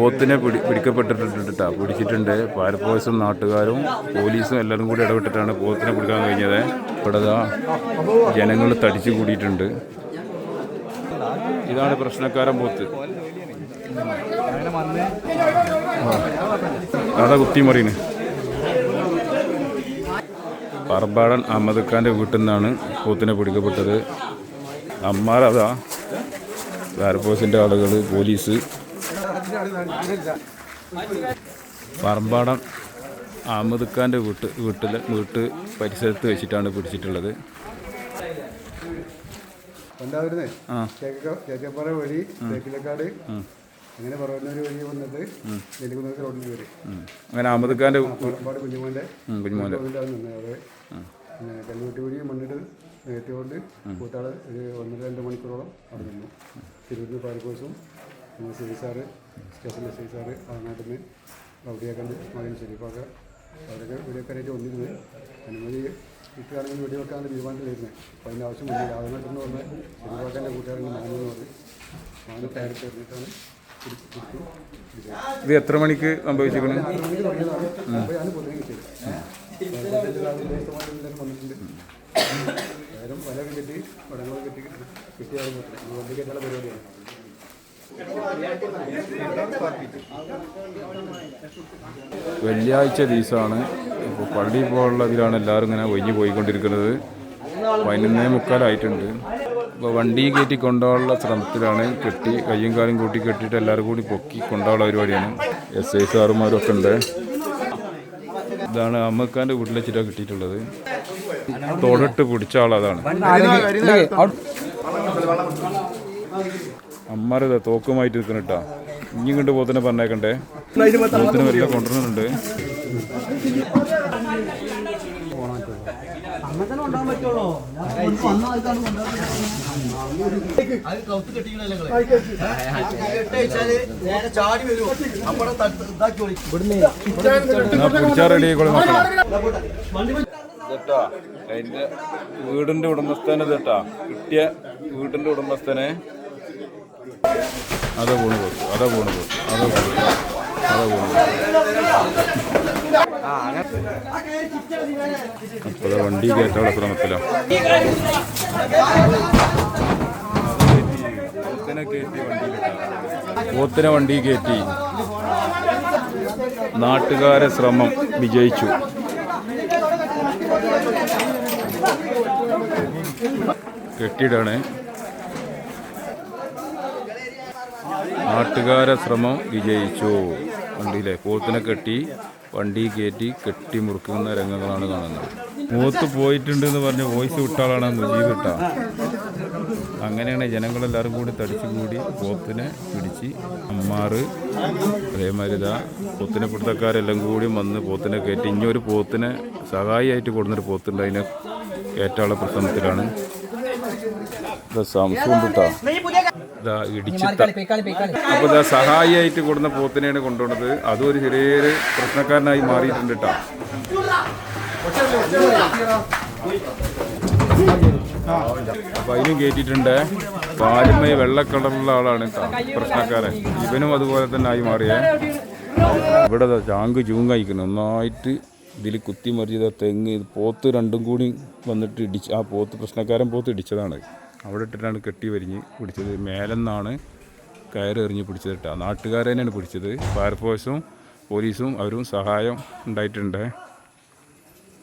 പോത്തിനെ പിടി പിടിക്കപ്പെട്ടിട്ടാ പിടിച്ചിട്ടുണ്ട്. ഫയർഫോഴ്സും നാട്ടുകാരും പോലീസും എല്ലാവരും കൂടി ഇടപെട്ടിട്ടാണ് പോത്തിനെ പിടിക്കാൻ കഴിഞ്ഞത്. ഇവിടെ ജനങ്ങൾ തടിച്ചു കൂടിയിട്ടുണ്ട്. ഇതാണ് പ്രശ്നക്കാരൻ പോത്ത് അതാ കുത്തിമറിന് പറമ്പാടൻ അഹമ്മദ് ഖാന്റെ വീട്ടിൽ നിന്നാണ് പോത്തിനെ പിടിക്കപ്പെട്ടത്. അമ്മാരതാ ഫയർഫോഴ്സിന്റെ ആളുകൾ പോലീസ്. പറമ്പാടം അഹമ്മദ് ഖാന്റെ വീട്ട് വീട്ടിൽ വീട്ട് പരിസരത്ത് വെച്ചിട്ടാണ് പിടിച്ചിട്ടുള്ളത്. ഉണ്ടായിരുന്നേ ആ. കേക്കപ്പാറ വഴി തേക്കിലക്കാട്. അങ്ങനെ പറയുന്ന ഒരു വഴി വന്നിട്ട് റോഡിൽ കയറി അങ്ങനെ അഹമ്മദ് ഖാന്റെ ഒരുപാട് കുഞ്ഞുമോന്റെ കുഞ്ഞുമോന്റെ. റോഡിലാണ് നിന്നത് അവിടെ പിന്നെ കല്ലുകുട്ടി വഴി മണ്ണിട്ട് നേറ്റുകൊണ്ട് കൂട്ടാൾ ഒരു ഒന്നര രണ്ട് മണിക്കൂറോളം അവിടെ നിന്നു. തിരുവനന്തപുരം ഫയർഫോഴ്സും പിന്നെ C sir station S I sir നിന്ന് റൗഡിയാക്കണ്ട് മകൻ ഷെരീഫാക്ക അവരൊക്കെ വീഡിയോക്കാരായിട്ട് വന്നിരുന്നത് അനുമതി കിട്ടുകയാണെങ്കിൽ വീഡിയോ തീരുമാനത്തിൽ വരുന്നത് അപ്പോൾ അതിന്റെ ആവശ്യം വന്നില്ല ആദ്യമായിട്ടെന്ന് പറഞ്ഞ് ഷെരീഫാക്കന്റെ കൂട്ടുകാരൻ മാനെന്ന് പറഞ്ഞു മാന ടയർ ചേർന്നിട്ടാണ് ഇത് എത്ര മണിക്ക് സംഭവിച്ചിരിക്കുന്നത് പൊതുവെ കിട്ടിയത് വന്നിട്ടുണ്ട്. പല കെട്ടി പടങ്ങൾ കിട്ടി കിട്ടിയാൽ വണ്ടി കെട്ടാനുള്ള പരിപാടിയാണ്. വെള്ളിയാഴ്ച ദിവസമാണ്. ഇപ്പോൾ പള്ളി പോലുള്ളതിലാണ് ഇതിലാണ് എല്ലാവരും ഇങ്ങനെ ഒഴിഞ്ഞു പോയിക്കൊണ്ടിരിക്കുന്നത്. പതിനൊന്നേ മുക്കാലായിട്ടുണ്ട്. ഇപ്പോൾ വണ്ടി കയറ്റി കൊണ്ടുപോകാനുള്ള ശ്രമത്തിലാണ് കെട്ടി കയ്യും കാലും കൂട്ടി കെട്ടിയിട്ട് എല്ലാവരും കൂടി പൊക്കി കൊണ്ടുപോകാനുള്ള പരിപാടിയാണ്. എസ് ഐ സാറുമാരും ഒക്കെ ഉണ്ട്. ഇതാണ് അമ്മക്കാന്റെ വീട്ടിലെ വെച്ചിട്ടാണ് കിട്ടിയിട്ടുള്ളത്. തൊടിട്ട് പിടിച്ച ആളതാണ് അമ്മാരത് തോക്കുമായിട്ട് നിൽക്കണട്ടാ ഇനി കണ്ട് പോത്തിനെ പറഞ്ഞേക്കണ്ടേ? പോത്തിന് വല്ല കൊണ്ടുവരുന്നുണ്ട്. വീടിന്റെ ഉടമസ്ഥനെ ഇതെട്ടാ കിട്ടിയ വീടിന്റെ ഉടമസ്ഥനെ അതാ പോണു പോയി അതാ പോണു പോയി അതാ പോണു അതാ പോണു അപ്പോൾ വണ്ടി കയറ്റാനുള്ള ശ്രമത്തിലാണ്. പോത്തിനെ വണ്ടി കയറ്റി നാട്ടുകാരെ ശ്രമം വിജയിച്ചു. കെട്ടിടാണ് നാട്ടുകാരെ ശ്രമം വിജയിച്ചു. വണ്ടിയിലെ പോത്തിനെ കെട്ടി വണ്ടി കയറ്റി കെട്ടി മുറുക്കുന്ന രംഗങ്ങളാണ് കാണുന്നത്. പോത്ത് പോയിട്ടുണ്ട് എന്ന് പറഞ്ഞ് വോയിസ് വിട്ടാളാണ് മുജീബ് ഇട്ട അങ്ങനെയാണ് ജനങ്ങളെല്ലാവരും കൂടി തടിച്ചു കൂടി പോത്തിനെ പിടിച്ച് അമ്മാറ് അതേമാതിരി ഇതാ പോത്തിനെ പിടുത്തക്കാരെല്ലാം കൂടി വന്ന് പോത്തിനെ കയറ്റി. ഇനിയൊരു പോത്തിനെ സഹായിയായിട്ട് കൊടുന്നൊരു പോത്തുണ്ട്. അതിനെ കയറ്റാളെ പ്രസംഗത്തിലാണ്. സംശയം കേട്ടോ ഇതാ ഇടിച്ചിത്ത അപ്പോൾ ഇതാ സഹായിയായിട്ട് കൊടുന്ന പോത്തിനെയാണ് കൊണ്ടുവന്നത്. അതും ഒരു ചെറിയ പ്രശ്നക്കാരനായി മാറിയിട്ടുണ്ട് കേട്ടോ അപ്പൊ അതിനും കയറ്റിയിട്ടുണ്ട് പാലുമയ വെള്ള കളറുള്ള ആളാണ് പ്രശ്നക്കാരൻ. ഇവനും അതുപോലെ തന്നെ ആയി മാറിയേ. ഇവിടെ ചാങ്ക് ചാങ്ക് ചൂങ്ങായിക്കുന്നു നന്നായിട്ട് ഇതിൽ കുത്തി മറിച്ചത് തെങ്ങ്. പോത്ത് രണ്ടും കൂടി വന്നിട്ട് ഇടിച്ച് ആ പോത്ത് പ്രശ്നക്കാരൻ പോത്ത് ഇടിച്ചതാണ്. അവിടെ ഇട്ടിട്ടാണ് കെട്ടി വരിഞ്ഞ് പിടിച്ചത്. മേലെന്നാണ് കയറെറിഞ്ഞ് പിടിച്ചത് കേട്ടോ. നാട്ടുകാരെ തന്നെയാണ് പിടിച്ചത്. ഫയർഫോഴ്സും പോലീസും അവരും സഹായം ഉണ്ടായിട്ടുണ്ട്.